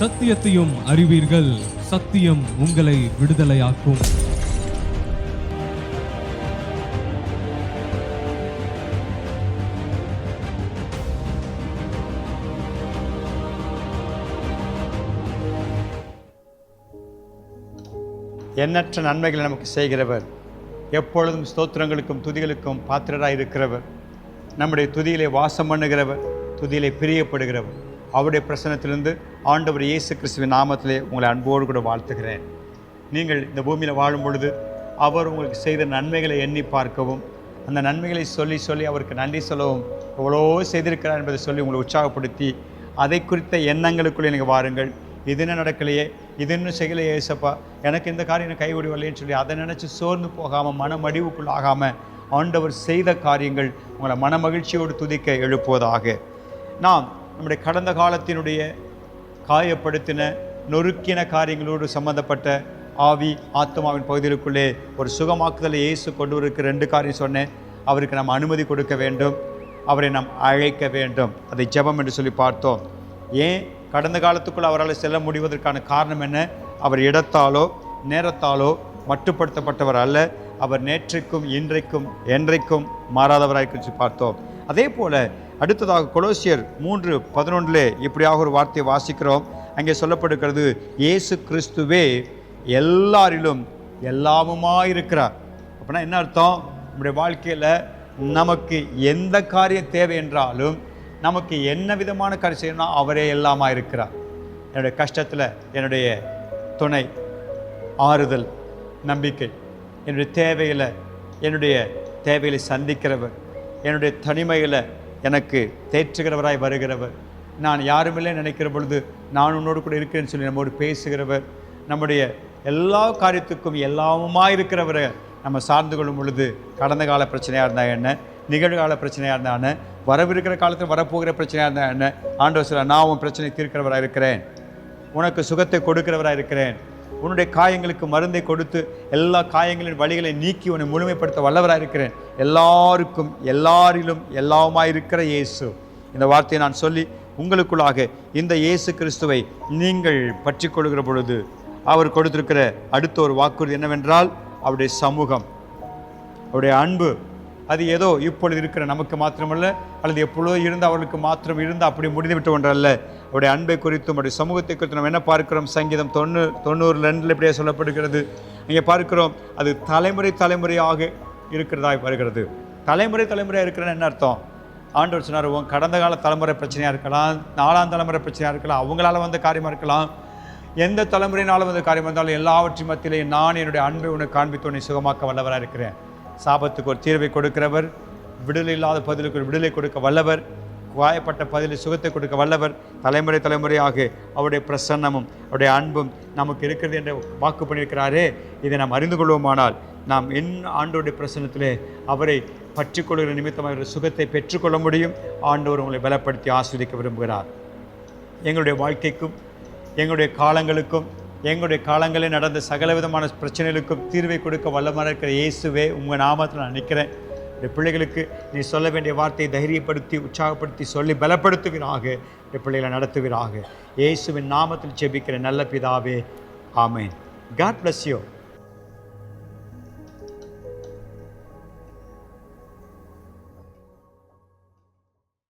சத்தியத்தையும் அறிவீர்கள். சத்தியம் உங்களை விடுதலையாக்கும். எண்ணற்ற நன்மைகளை நமக்கு செய்கிறவர். எப்பொழுதும் ஸ்தோத்திரங்களுக்கும் துதிகளுக்கும் பாத்திரராக இருக்கிறவர் நம்முடைய துதியிலே வாசம் பண்ணுகிறவர் துதியிலே பிரியப்படுகிறவர். அவருடைய பிரசனத்திலிருந்து ஆண்டவர் இயேசு கிறிஸ்துவின் நாமத்திலே உங்களை அன்போடு கூட வாழ்த்துகிறேன். நீங்கள் இந்த பூமியில் வாழும் பொழுது அவர் உங்களுக்கு செய்த நன்மைகளை எண்ணி பார்க்கவும் அந்த நன்மைகளை சொல்லி சொல்லி அவருக்கு நன்றி சொல்லவும் எவ்வளோ செய்திருக்கிறார் என்பதை சொல்லி உங்களை உற்சாகப்படுத்தி அதை குறித்த எண்ணங்களுக்குள்ளே நீங்கள் வாருங்கள். இது என்ன நடக்கலையே? இது இன்னும் செய்யலையே ஏசப்பா? எனக்கு இந்த காரியம் எனக்கு கைவிடவில்லைன்னு சொல்லி அதை நினச்சி சோர்ந்து போகாமல் மனமடிவுக்குள் ஆகாமல் ஆண்டவர் செய்த காரியங்கள் உங்களை மனமகிழ்ச்சியோடு துதிக்க எழுப்புவதாக. நாம் நம்முடைய கடந்த காலத்தினுடைய காயப்படுத்தின நொறுக்கின காரியங்களோடு சம்பந்தப்பட்ட ஆவி ஆத்மாவின் பகுதிகளுக்குள்ளே ஒரு சுகமாக்குதலை இயேசு கொண்டுவருக்கு ரெண்டு காரியம் சொன்னேன். அவருக்கு நாம் அனுமதி கொடுக்க வேண்டும். அவரை நாம் அழைக்க வேண்டும். அதை ஜெபம் என்று சொல்லி பார்த்தோம். ஏன்? கடந்த காலத்துக்குள் அவரால் செல்ல முடிவதற்கான காரணம் என்ன? அவர் இடத்தாலோ நேரத்தாலோ மட்டுப்படுத்தப்பட்டவர் அல்ல. அவர் நேற்றைக்கும் இன்றைக்கும் என்றைக்கும் மாறாதவராக பார்த்தோம். அதே போல் அடுத்ததாக கொலோசியர் மூன்று பதினொன்றிலே இப்படியாக ஒரு வார்த்தையை வாசிக்கிறோம். அங்கே சொல்லப்படுகிறது இயேசு கிறிஸ்துவே எல்லாரிலும் எல்லாமுமாய் இருக்கிறார் அப்படின்னா என்ன அர்த்தம்? நம்முடைய வாழ்க்கையில் நமக்கு எந்த காரியம் தேவை என்றாலும் நமக்கு என்ன விதமான காரியம் செய்யணும்னா அவரே எல்லாமா இருக்கிறார் என்னுடைய கஷ்டத்தில் என்னுடைய துணை ஆறுதல் நம்பிக்கை என்னுடைய தேவையில் என்னுடைய தேவைகளை சந்திக்கிறவர் என்னுடைய தனிமையில் எனக்கு தேற்றுகிறவராய் வருகிறவர். நான் யாருமில்லை நினைக்கிற பொழுது நான் உன்னோடு கூட இருக்கிறேன்னு சொல்லி நம்மோடு பேசுகிறவர். நம்முடைய எல்லா காரியத்துக்கும் எல்லாமுமா இருக்கிறவரை நம்ம சார்ந்து கொள்ளும் பொழுது கடந்த கால பிரச்சனையாக இருந்தால் என்ன நிகழ்கால பிரச்சனையாக இருந்தால் என்ன வரவிருக்கிற காலத்தில் வரப்போகிற பிரச்சனையாக இருந்தால் என்ன ஆண்டவர் சில நான் உன் பிரச்சனை தீர்க்கிறவராக இருக்கிறேன் உனக்கு சுகத்தை கொடுக்கிறவராக இருக்கிறேன் உன்னுடைய காயங்களுக்கு மருந்தை கொடுத்து எல்லா காயங்களின் வழிகளை நீக்கி உன்னை முழுமைப்படுத்த வல்லவராக இருக்கிறேன். எல்லாருக்கும் எல்லாரிலும் எல்லாமாய் இருக்கிற இயேசு. இந்த வார்த்தையை நான் சொல்லி உங்களுக்குள்ளாக இந்த இயேசு கிறிஸ்துவை நீங்கள் பற்றி கொள்கிற பொழுது அவர் கொடுத்திருக்கிற அடுத்த ஒரு வாக்குறுதி என்னவென்றால் அவருடைய சமூகம் அவருடைய அன்பு அது ஏதோ இப்பொழுது இருக்கிற நமக்கு மாத்திரமல்ல அல்லது எப்பொழுதோ இருந்து அவர்களுக்கு மாத்திரம் இருந்து அப்படி முடிந்துவிட்ட ஒன்றல்ல. அவருடைய அன்பை குறித்தும் அவருடைய சமூகத்தை குறித்து நம்ம என்ன பார்க்கிறோம்? சங்கீதம் தொண்ணூ தொண்ணூறு ரெண்டில் இப்படியே சொல்லப்படுகிறது. இங்கே பார்க்கிறோம் அது தலைமுறை தலைமுறையாக இருக்கிறதாக வருகிறது. தலைமுறை தலைமுறையாக இருக்கிறன்னு என்ன அர்த்தம்? ஆண்டவர் சொன்னார் கடந்த கால தலைமுறை பிரச்சனையாக இருக்கலாம் நாலாம் தலைமுறை பிரச்சனையாக இருக்கலாம் அவங்களால வந்த காரியமாக இருக்கலாம். எந்த தலைமுறையினாலும் வந்த காரியம் இருந்தாலும் எல்லாவற்றின் மத்தியிலே நான் என்னுடைய அன்பை உனக்கு காண்பித்து உன்னை சுகமாக்க வல்லவராக இருக்கிறேன். சாபத்துக்கு ஒரு தீர்வை கொடுக்கிறவர் விடுதலை இல்லாத பதிலுக்கு ஒரு விடுதலை கொடுக்க வல்லவர் காயப்பட்ட பதிலில் சுகத்தை கொடுக்க வல்லவர் தலைமுறை தலைமுறையாக அவருடைய பிரசன்னமும் அவருடைய அன்பும் நமக்கு இருக்கிறது என்று வாக்கு பண்ணியிருக்கிறாரே. இதை நாம் அறிந்து கொள்வோமானால் நாம் என் ஆண்டோடைய பிரசன்னத்திலே அவரை பற்றிக்கொள்கிற நிமித்தமாக ஒரு சுகத்தை பெற்றுக்கொள்ள முடியும். ஆண்டவர் உங்களை பலப்படுத்தி ஆஸ்வதிக்க விரும்புகிறார். எங்களுடைய வாழ்க்கைக்கும் எங்களுடைய காலங்களுக்கும் எங்களுடைய காலங்களில் நடந்த சகல விதமான பிரச்சனைகளுக்கும் தீர்வை கொடுக்க வல்லமாக இருக்கிற இயேசுவே உங்கள் நாமத்தில் நான் நிற்கிறேன். இந்த பிள்ளைகளுக்கு நீ சொல்ல வேண்டிய வார்த்தையை தைரியப்படுத்தி உற்சாகப்படுத்தி சொல்லி பலப்படுத்துவீராக. இந்த பிள்ளைகளை நடத்துவீராக. இயேசுவின் நாமத்தில் ஜெபிக்கிற நல்ல பிதாவே ஆமேன். God bless you